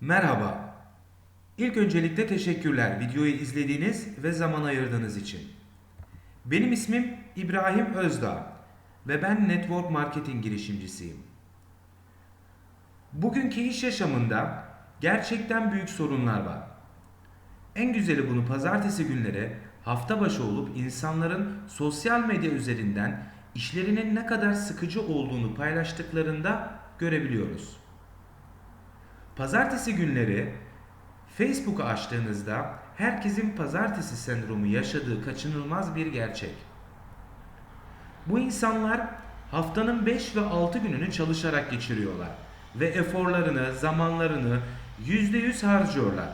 Merhaba. İlk öncelikle teşekkürler videoyu izlediğiniz ve zaman ayırdığınız için. Benim ismim İbrahim Özdağ ve ben network marketing girişimcisiyim. Bugünkü iş yaşamında gerçekten büyük sorunlar var. En güzeli bunu pazartesi günleri hafta başı olup insanların sosyal medya üzerinden işlerinin ne kadar sıkıcı olduğunu paylaştıklarında görebiliyoruz. Pazartesi günleri Facebook'u açtığınızda herkesin pazartesi sendromu yaşadığı kaçınılmaz bir gerçek. Bu insanlar haftanın 5 ve 6 gününü çalışarak geçiriyorlar ve eforlarını, zamanlarını %100 harcıyorlar.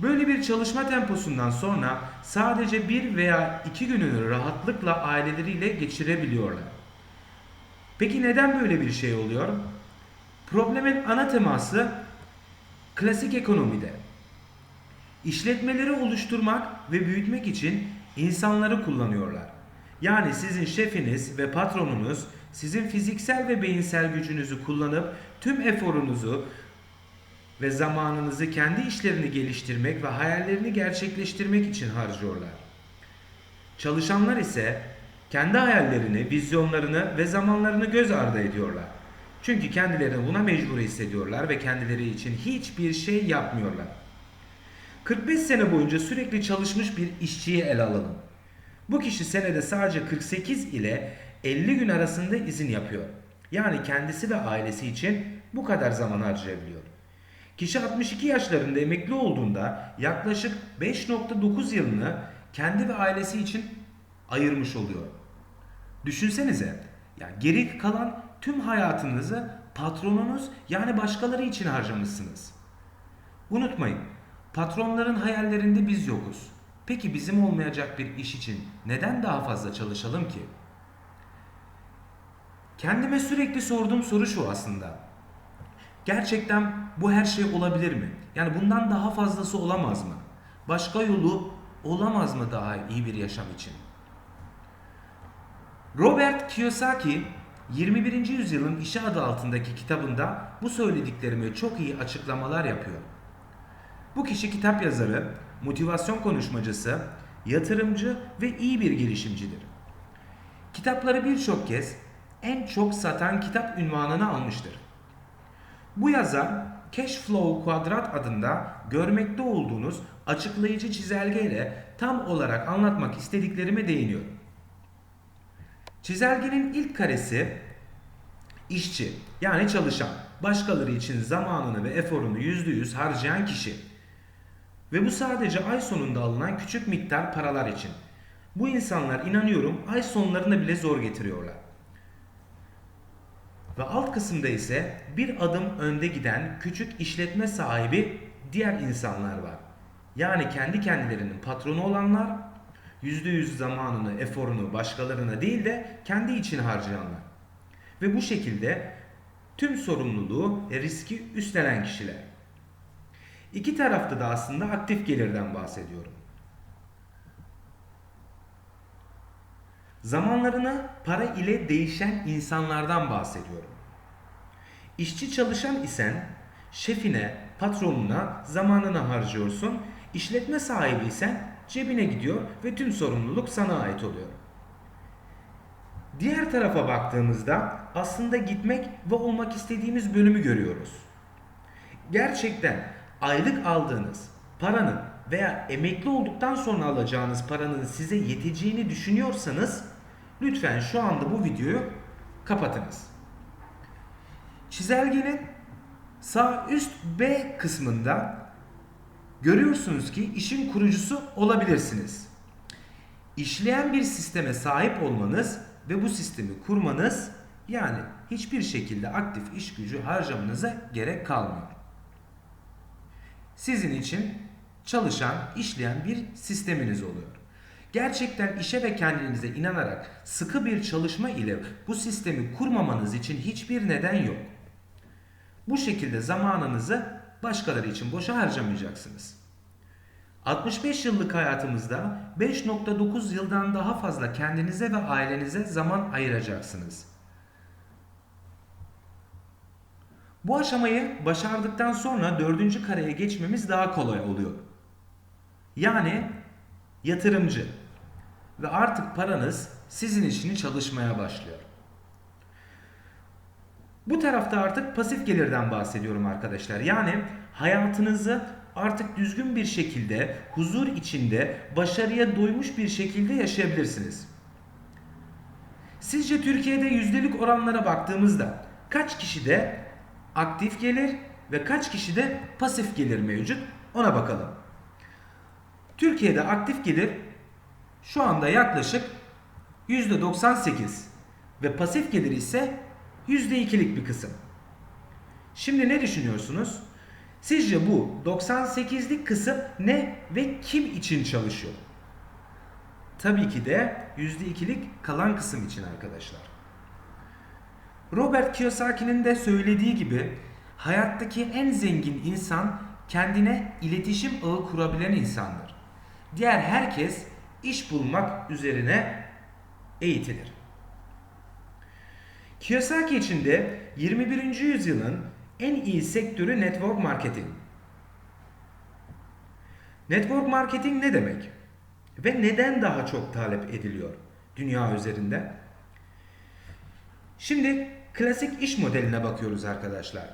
Böyle bir çalışma temposundan sonra sadece bir veya iki gününü rahatlıkla aileleriyle geçirebiliyorlar. Peki neden böyle bir şey oluyor? Problemin ana teması klasik ekonomide. İşletmeleri oluşturmak ve büyütmek için insanları kullanıyorlar. Yani sizin şefiniz ve patronunuz sizin fiziksel ve beyinsel gücünüzü kullanıp tüm eforunuzu ve zamanınızı kendi işlerini geliştirmek ve hayallerini gerçekleştirmek için harcıyorlar. Çalışanlar ise kendi hayallerini, vizyonlarını ve zamanlarını göz ardı ediyorlar. Çünkü kendilerini buna mecbur hissediyorlar ve kendileri için hiçbir şey yapmıyorlar. 45 sene boyunca sürekli çalışmış bir işçiyi ele alalım. Bu kişi senede sadece 48 ile 50 gün arasında izin yapıyor. Yani kendisi ve ailesi için bu kadar zaman harcayabiliyor. Kişi 62 yaşlarında emekli olduğunda yaklaşık 5.9 yılını kendi ve ailesi için ayırmış oluyor. Düşünsenize, yani geri kalan tüm hayatınızı patronunuz yani başkaları için harcamışsınız. Unutmayın, patronların hayallerinde biz yokuz. Peki bizim olmayacak bir iş için neden daha fazla çalışalım ki? Kendime sürekli sorduğum soru şu aslında. Gerçekten bu her şey olabilir mi? Yani bundan daha fazlası olamaz mı? Başka yolu olamaz mı daha iyi bir yaşam için? Robert Kiyosaki 21. yüzyılın işi adı altındaki kitabında bu söylediklerime çok iyi açıklamalar yapıyor. Bu kişi kitap yazarı, motivasyon konuşmacısı, yatırımcı ve iyi bir girişimcidir. Kitapları birçok kez en çok satan kitap ünvanını almıştır. Bu yazar Cash Flow Quadrat adında görmekte olduğunuz açıklayıcı çizelgeyle tam olarak anlatmak istediklerime değiniyor. Çizelgenin ilk karesi işçi yani çalışan, başkaları için zamanını ve eforunu %100 harcayan kişi. Ve bu sadece ay sonunda alınan küçük miktar paralar için. Bu insanlar inanıyorum ay sonlarında bile zor getiriyorlar. Ve alt kısımda ise bir adım önde giden küçük işletme sahibi diğer insanlar var. Yani kendi kendilerinin patronu olanlar, %100 zamanını, eforunu başkalarına değil de kendi için harcayanlar. Ve bu şekilde tüm sorumluluğu ve riski üstlenen kişiler. İki tarafta da aslında aktif gelirden bahsediyorum. Zamanlarını para ile değişen insanlardan bahsediyorum. İşçi çalışan isen şefine, patronuna zamanını harcıyorsun. İşletme sahibi isen cebine gidiyor ve tüm sorumluluk sana ait oluyor. Diğer tarafa baktığımızda aslında gitmek ve olmak istediğimiz bölümü görüyoruz. Gerçekten aylık aldığınız paranın veya emekli olduktan sonra alacağınız paranın size yeteceğini düşünüyorsanız lütfen şu anda bu videoyu kapatınız. Çizelgenin sağ üst B kısmında görüyorsunuz ki işin kurucusu olabilirsiniz. İşleyen bir sisteme sahip olmanız ve bu sistemi kurmanız yani hiçbir şekilde aktif iş gücü harcamanıza gerek kalmıyor. Sizin için çalışan, işleyen bir sisteminiz oluyor. Gerçekten işe ve kendinize inanarak sıkı bir çalışma ile bu sistemi kurmamanız için hiçbir neden yok. Bu şekilde zamanınızı başkaları için boşa harcamayacaksınız. 65 yıllık hayatımızda 5.9 yıldan daha fazla kendinize ve ailenize zaman ayıracaksınız. Bu aşamayı başardıktan sonra dördüncü kareye geçmemiz daha kolay oluyor. Yani yatırımcı ve artık paranız sizin için çalışmaya başlıyor. Bu tarafta artık pasif gelirden bahsediyorum arkadaşlar. Yani hayatınızı artık düzgün bir şekilde, huzur içinde, başarıya doymuş bir şekilde yaşayabilirsiniz. Sizce Türkiye'de yüzdelik oranlara baktığımızda kaç kişide aktif gelir ve kaç kişide pasif gelir mevcut? Ona bakalım. Türkiye'de aktif gelir şu anda yaklaşık %98 ve pasif gelir ise %2'lik bir kısım. Şimdi ne düşünüyorsunuz? Sizce bu 98'lik kısım ne ve kim için çalışıyor? Tabii ki de %2'lik kalan kısım için arkadaşlar. Robert Kiyosaki'nin de söylediği gibi hayattaki en zengin insan kendine iletişim ağı kurabilen insandır. Diğer herkes iş bulmak üzerine eğitilir. Kiyosaki için de 21. yüzyılın en iyi sektörü network marketing. Network marketing ne demek? Ve neden daha çok talep ediliyor dünya üzerinde? Şimdi klasik iş modeline bakıyoruz arkadaşlar.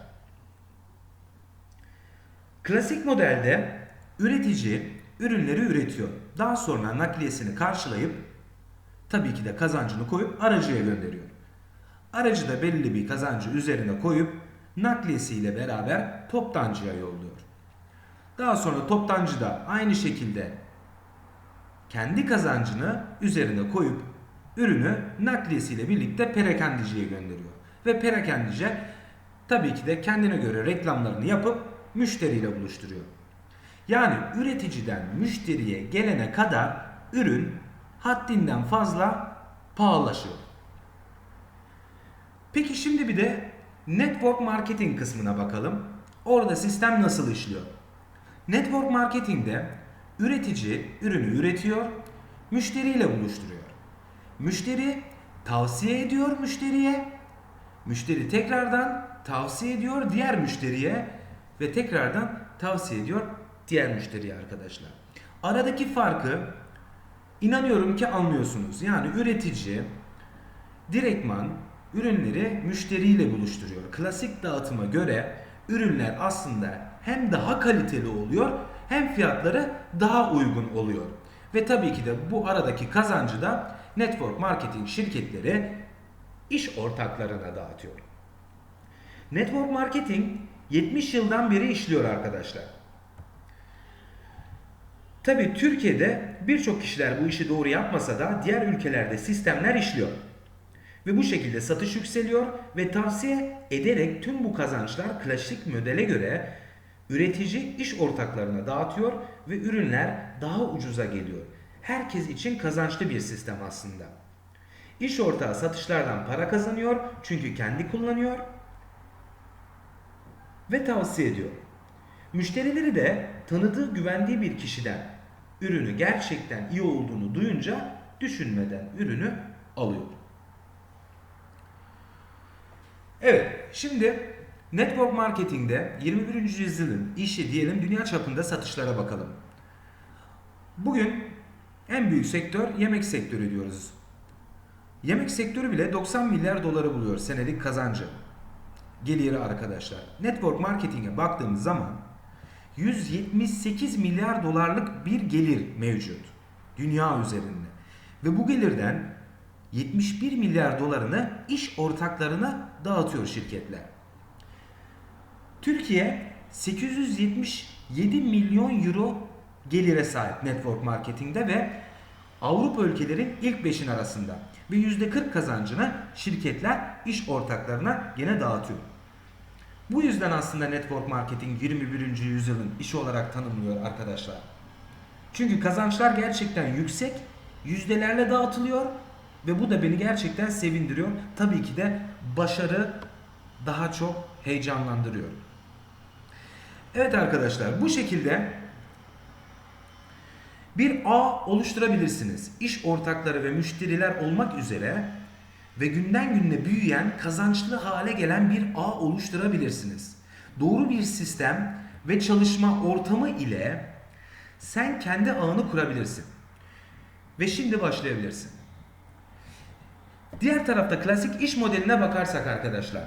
Klasik modelde üretici ürünleri üretiyor. Daha sonra nakliyesini karşılayıp tabii ki de kazancını koyup aracıya gönderiyor. Aracı da belli bir kazancı üzerine koyup nakliyesiyle beraber toptancıya yolluyor. Daha sonra toptancı da aynı şekilde kendi kazancını üzerine koyup ürünü nakliyesiyle birlikte perakendiciye gönderiyor. Ve perakendici tabii ki de kendine göre reklamlarını yapıp müşteriyle buluşturuyor. Yani üreticiden müşteriye gelene kadar ürün haddinden fazla pahalılaşıyor. Peki şimdi bir de network marketing kısmına bakalım. Orada sistem nasıl işliyor? Network marketingde üretici ürünü üretiyor, müşteriyle buluşturuyor. Müşteri tavsiye ediyor müşteriye, müşteri tekrardan tavsiye ediyor diğer müşteriye ve tekrardan tavsiye ediyor diğer müşteriye arkadaşlar. Aradaki farkı inanıyorum ki anlıyorsunuz. Yani üretici direktman ürünleri müşteriyle buluşturuyor. Klasik dağıtıma göre ürünler aslında hem daha kaliteli oluyor hem fiyatları daha uygun oluyor. Ve tabii ki de bu aradaki kazancı da network marketing şirketleri iş ortaklarına dağıtıyor. Network marketing 70 yıldan beri işliyor arkadaşlar. Tabi Türkiye'de birçok kişiler bu işi doğru yapmasa da diğer ülkelerde sistemler işliyor. Ve bu şekilde satış yükseliyor ve tavsiye ederek tüm bu kazançlar klasik modele göre üretici iş ortaklarına dağıtıyor ve ürünler daha ucuza geliyor. Herkes için kazançlı bir sistem aslında. İş ortağı satışlardan para kazanıyor çünkü kendi kullanıyor ve tavsiye ediyor. Müşterileri de tanıdığı güvendiği bir kişiden ürünü gerçekten iyi olduğunu duyunca düşünmeden ürünü alıyor. Evet, şimdi network marketingde 21. yüzyılın işi diyelim dünya çapında satışlara bakalım. Bugün en büyük sektör yemek sektörü diyoruz. Yemek sektörü bile 90 milyar doları buluyor senelik kazancı. Geliri arkadaşlar. Network marketing'e baktığımız zaman 178 milyar dolarlık bir gelir mevcut dünya üzerinde. Ve bu gelirden 71 milyar dolarını iş ortaklarına dağıtıyor şirketler. Türkiye 877 milyon euro gelire sahip network marketingde ve Avrupa ülkelerin ilk 5'in arasında ve %40 kazancını şirketler iş ortaklarına gene dağıtıyor. Bu yüzden aslında network marketing 21. yüzyılın işi olarak tanımlıyor arkadaşlar. Çünkü kazançlar gerçekten yüksek, yüzdelerle dağıtılıyor ve bu da beni gerçekten sevindiriyor. Tabii ki de başarı daha çok heyecanlandırıyor. Evet arkadaşlar bu şekilde bir ağ oluşturabilirsiniz. İş ortakları ve müşteriler olmak üzere ve günden güne büyüyen, kazançlı hale gelen bir ağ oluşturabilirsiniz. Doğru bir sistem ve çalışma ortamı ile sen kendi ağını kurabilirsin. Ve şimdi başlayabilirsin. Diğer tarafta klasik iş modeline bakarsak arkadaşlar.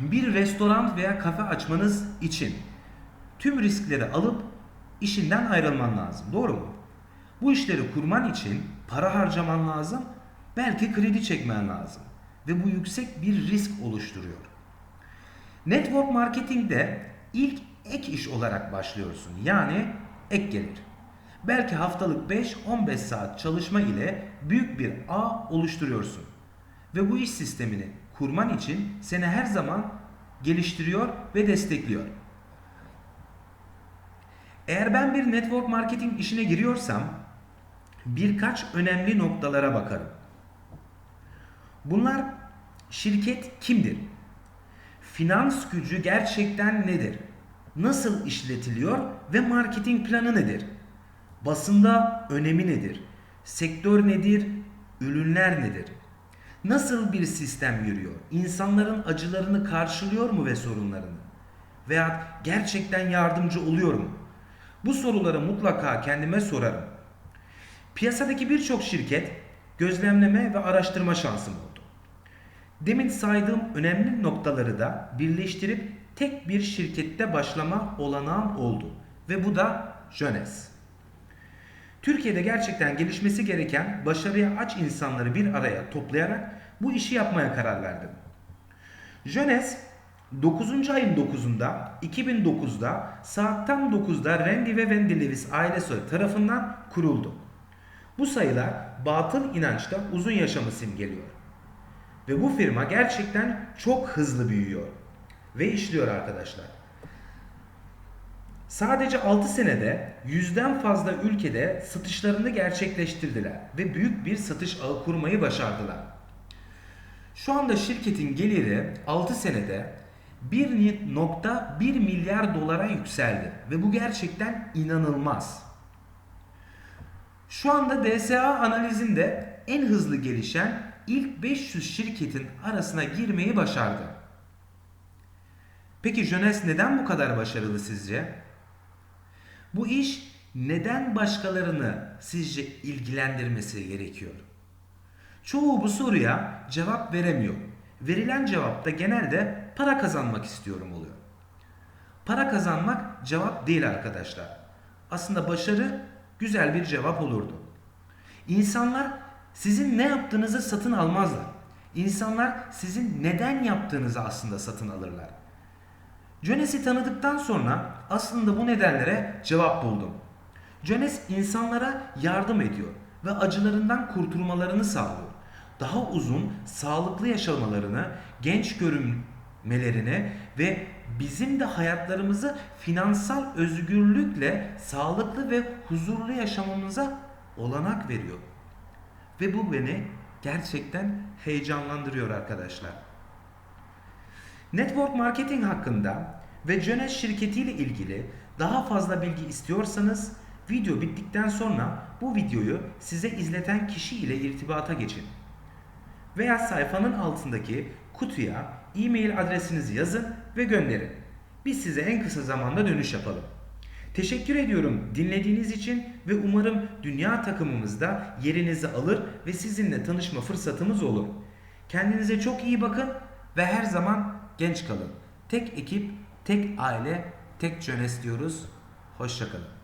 Bir restoran veya kafe açmanız için tüm riskleri alıp işinden ayrılman lazım. Doğru mu? Bu işleri kurman için para harcaman lazım, belki kredi çekmen lazım ve bu yüksek bir risk oluşturuyor. Network marketingde ilk ek iş olarak başlıyorsun. Yani ek gelir. Belki haftalık 5-15 saat çalışma ile büyük bir ağ oluşturuyorsun. Ve bu iş sistemini kurman için seni her zaman geliştiriyor ve destekliyor. Eğer ben bir network marketing işine giriyorsam birkaç önemli noktalara bakarım. Bunlar şirket kimdir? Finans gücü gerçekten nedir? Nasıl işletiliyor ve marketing planı nedir? Basında önemi nedir? Sektör nedir? Ürünler nedir? Nasıl bir sistem yürüyor? İnsanların acılarını karşılıyor mu ve sorunlarını? Veya gerçekten yardımcı oluyor mu? Bu soruları mutlaka kendime sorarım. Piyasadaki birçok şirket gözlemleme ve araştırma şansım oldu. Demin saydığım önemli noktaları da birleştirip tek bir şirkette başlama olanağım oldu. Ve bu da Jönes. Türkiye'de gerçekten gelişmesi gereken başarıya aç insanları bir araya toplayarak bu işi yapmaya karar verdim. Jönes 9. ayın 9'unda 2009'da saat tam 9'da Randy ve Wendy Lewis ailesi tarafından kuruldu. Bu sayılar batıl inançta uzun yaşamı simgeliyor. Ve bu firma gerçekten çok hızlı büyüyor ve işliyor arkadaşlar. Sadece 6 senede yüzden fazla ülkede satışlarını gerçekleştirdiler ve büyük bir satış ağı kurmayı başardılar. Şu anda şirketin geliri 6 senede 1.1 milyar dolara yükseldi ve bu gerçekten inanılmaz. Şu anda DSA analizinde en hızlı gelişen ilk 500 şirketin arasına girmeyi başardı. Peki Jones neden bu kadar başarılı sizce? Bu iş neden başkalarını sizce ilgilendirmesi gerekiyor? Çoğu bu soruya cevap veremiyor. Verilen cevap da genelde para kazanmak istiyorum oluyor. Para kazanmak cevap değil arkadaşlar. Aslında başarı güzel bir cevap olurdu. İnsanlar sizin ne yaptığınızı satın almazlar. İnsanlar sizin neden yaptığınızı aslında satın alırlar. Jones'i tanıdıktan sonra aslında bu nedenlere cevap buldum. Jones insanlara yardım ediyor ve acılarından kurtulmalarını sağlıyor. Daha uzun, sağlıklı yaşamalarını, genç görünmelerini ve bizim de hayatlarımızı finansal özgürlükle sağlıklı ve huzurlu yaşamamıza olanak veriyor. Ve bu beni gerçekten heyecanlandırıyor arkadaşlar. Network marketing hakkında ve Jones şirketiyle ilgili daha fazla bilgi istiyorsanız video bittikten sonra bu videoyu size izleten kişi ile irtibata geçin. Veya sayfanın altındaki kutuya e-mail adresinizi yazın ve gönderin. Biz size en kısa zamanda dönüş yapalım. Teşekkür ediyorum dinlediğiniz için ve umarım dünya takımımızda yerinizi alır ve sizinle tanışma fırsatımız olur. Kendinize çok iyi bakın ve her zaman genç kalın. Tek ekip, tek aile, tek Jones diyoruz. Hoşçakalın.